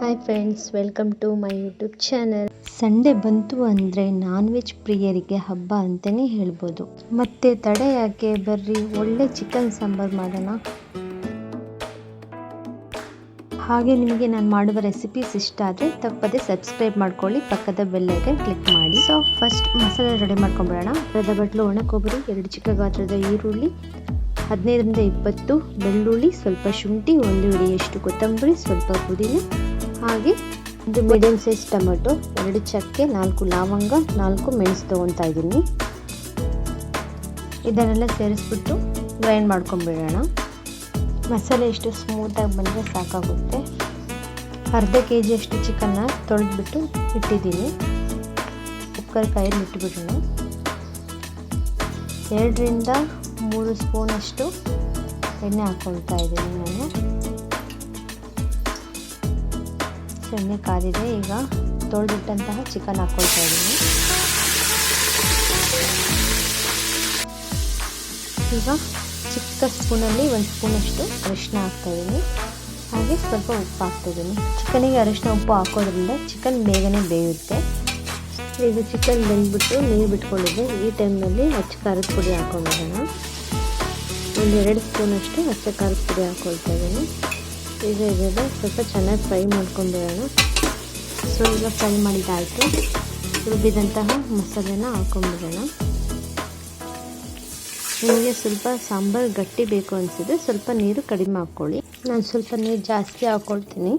Hi friends welcome to my YouTube channel Sunday ಬಂತು ಅಂದರೆ non veg ಪ್ರಿಯರಿಗೆ ಹಬ್ಬ ಅಂತಲೇ ಹೇಳ್ಬೋದು. ಮತ್ತೆ ತಡೆ ಯಾಕೆ? ಬರ್ರಿ, ಒಳ್ಳೆ ಚಿಕನ್ ಸಾಂಬಾರು ಮಾಡೋಣ. ಹಾಗೆ ನಿಮಗೆ ನಾನು ಮಾಡುವ ರೆಸಿಪೀಸ್ ಇಷ್ಟ ಆದರೆ ತಪ್ಪದೆ ಸಬ್ಸ್ಕ್ರೈಬ್ ಮಾಡ್ಕೊಳ್ಳಿ, ಪಕ್ಕದ ಬೆಲ್ಲೈಕನ್ ಕ್ಲಿಕ್ ಮಾಡಿ. ಸೊ ಫಸ್ಟ್ ಮಸಾಲೆ ರೆಡಿ ಮಾಡ್ಕೊಂಬಿಡೋಣ ಅರ್ಧ ಬಟ್ಲು ಒಣ ಕೊಬ್ಬರಿ, ಎರಡು ಚಿಕ್ಕ ಗಾತ್ರದ ಈರುಳ್ಳಿ, ಹದಿನೈದರಿಂದ ಇಪ್ಪತ್ತು ಬೆಳ್ಳುಳ್ಳಿ, ಸ್ವಲ್ಪ ಶುಂಠಿ, ಒಂದು ಹಿಡಿಯಷ್ಟು ಕೊತ್ತಂಬರಿ, ಸ್ವಲ್ಪ ಪುದೀನ ಹಾಗೆ ಒಂದು ಮೀಡಿಯಮ್ ಸೈಜ್ ಟೊಮೆಟೊ, ಎರಡು ಚಕ್ಕೆ, ನಾಲ್ಕು ಲವಂಗ, ನಾಲ್ಕು ಮೆಣಸು ತೊಗೊತಾ ಇದ್ದೀನಿ. ಇದನ್ನೆಲ್ಲ ಸೇರಿಸ್ಬಿಟ್ಟು ಗ್ರೈಂಡ್ ಮಾಡ್ಕೊಂಬಿಡೋಣ. ಮಸಾಲೆ ಎಷ್ಟು ಸ್ಮೂತಾಗಿ ಬಂದರೆ ಸಾಕಾಗುತ್ತೆ. ಅರ್ಧ ಕೆ ಜಿಯಷ್ಟು ಚಿಕನ್ನ ತೊಳೆದ್ಬಿಟ್ಟು ಇಟ್ಟಿದ್ದೀನಿ. ಕುಕ್ಕರ್ ಕೈಯಲ್ಲಿ ಇಟ್ಬಿಡೋಣ. ಎರಡರಿಂದ ಮೂರು ಸ್ಪೂನಷ್ಟು ಎಣ್ಣೆ ಹಾಕ್ಕೊಳ್ತಾ ಇದ್ದೀನಿ ನಾನು. ಎಣ್ಣೆ ಕಾದಿದೆ, ಈಗ ತೊಳೆದಿಟ್ಟಂತಹ ಚಿಕನ್ ಹಾಕ್ಕೊಳ್ತಾ ಇದ್ದೀನಿ. ಈಗ ಚಿಕ್ಕ ಸ್ಪೂನಲ್ಲಿ ಒಂದು ಸ್ಪೂನಷ್ಟು ಅರಿಶಿನ ಹಾಕ್ತಾಯಿದ್ದೀನಿ ಹಾಗೆ ಸ್ವಲ್ಪ ಉಪ್ಪು ಹಾಕ್ತಾಯಿದ್ದೀನಿ ಚಿಕನಿಗೆ ಅರಿಶಿನ ಉಪ್ಪು ಹಾಕೋದ್ರಿಂದ ಚಿಕನ್ ಬೇಗನೆ ಬೇಯುತ್ತೆ. ಈಗ ಚಿಕನ್ ಬೆಂದ್ಬಿಟ್ಟು ನೀರು ಬಿಟ್ಕೊಂಡಿದ್ದೆ. ಈ ಟೈಮ್ನಲ್ಲಿ ಹಚ್ಚ ಖಾರದ ಪುಡಿ ಹಾಕೊಂಡಿದ್ದೀನಿ ಒಂದು ಎರಡು ಸ್ಪೂನಷ್ಟು ಹಚ್ಚ ಖಾರದ ಪುಡಿ ಹಾಕ್ಕೊಳ್ತಾ ಇದ್ದೀನಿ. ಈಗ ಇದೆ ಸ್ವಲ್ಪ ಚೆನ್ನಾಗಿ ಫ್ರೈ ಮಾಡ್ಕೊಂಡ್ಬಿಡೋಣ ಸೊ, ಈಗ ಫ್ರೈ ಮಾಡಿದ್ದಾಯಿತು. ರುಬ್ಬಿದಂತಹ ಮಸಾಲೆನ ಹಾಕೊಂಡ್ಬಿಡೋಣ ನಿಮಗೆ ಸ್ವಲ್ಪ ಸಾಂಬಾರು ಗಟ್ಟಿ ಬೇಕು ಅನಿಸಿದ್ರೆ ಸ್ವಲ್ಪ ನೀರು ಕಡಿಮೆ ಹಾಕ್ಕೊಳ್ಳಿ. ನಾನು ಸ್ವಲ್ಪ ನೀರು ಜಾಸ್ತಿ ಹಾಕ್ಕೊಳ್ತೀನಿ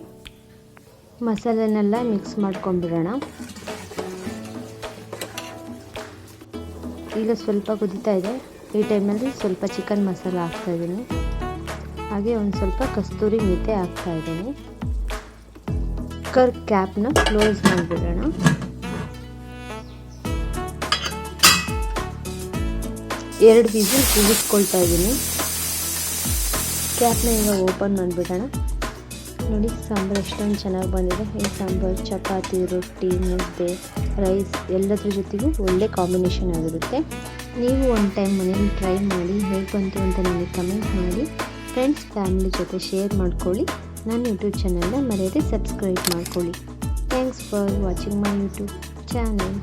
ಮಸಾಲೆನೆಲ್ಲ ಮಿಕ್ಸ್ ಮಾಡ್ಕೊಂಡ್ಬಿಡೋಣ ಈಗ ಸ್ವಲ್ಪ ಕುದೀತಾ ಇದೆ. ಈ ಟೈಮಲ್ಲಿ ಸ್ವಲ್ಪ ಚಿಕನ್ ಮಸಾಲ ಹಾಕ್ತಾಯಿದ್ದೀನಿ ಹಾಗೆ ಒಂದು ಸ್ವಲ್ಪ ಕಸ್ತೂರಿ ಮೆಂತೆ ಹಾಕ್ತಾಯಿದ್ದೀನಿ ಕುಕ್ಕರ್ ಕ್ಯಾಪ್ನ ಕ್ಲೋಸ್ ಮಾಡಿಬಿಡೋಣ. ಎರಡು ವಿಸಿಲ್ ಕೂಗಿಸ್ಕೊಳ್ತಾ ಇದ್ದೀನಿ. ಕ್ಯಾಪ್ನ ಈಗ ಓಪನ್ ಮಾಡಿಬಿಡೋಣ. ನೋಡಿ, ಸಾಂಬಾರು ಎಷ್ಟೊಂದು ಚೆನ್ನಾಗಿ ಬಂದಿದೆ. ಈ ಸಾಂಬಾರು, ಚಪಾತಿ, ರೊಟ್ಟಿ, ಮುದ್ದೆ, ರೈಸ್ ಎಲ್ಲದ್ರ ಜೊತೆಗೂ ಒಳ್ಳೆ ಕಾಂಬಿನೇಷನ್ ಆಗಿರುತ್ತೆ. ನೀವು ಒಂದು ಟೈಮ್ ಮನೇಲಿ ಟ್ರೈ ಮಾಡಿ, ಹೇಗೆ ಬಂತು ಅಂತ ನನಗೆ ಕಮೆಂಟ್ ಮಾಡಿ. ಫ್ರೆಂಡ್ಸ್ ಫ್ಯಾಮಿಲಿ ಜೊತೆ ಶೇರ್ ಮಾಡ್ಕೊಳ್ಳಿ. ನನ್ನ ಯೂಟ್ಯೂಬ್ ಚಾನಲ್ನ ಮರೆಯದೆ ಸಬ್ಸ್ಕ್ರೈಬ್ ಮಾಡ್ಕೊಳ್ಳಿ. Thanks for watching my YouTube channel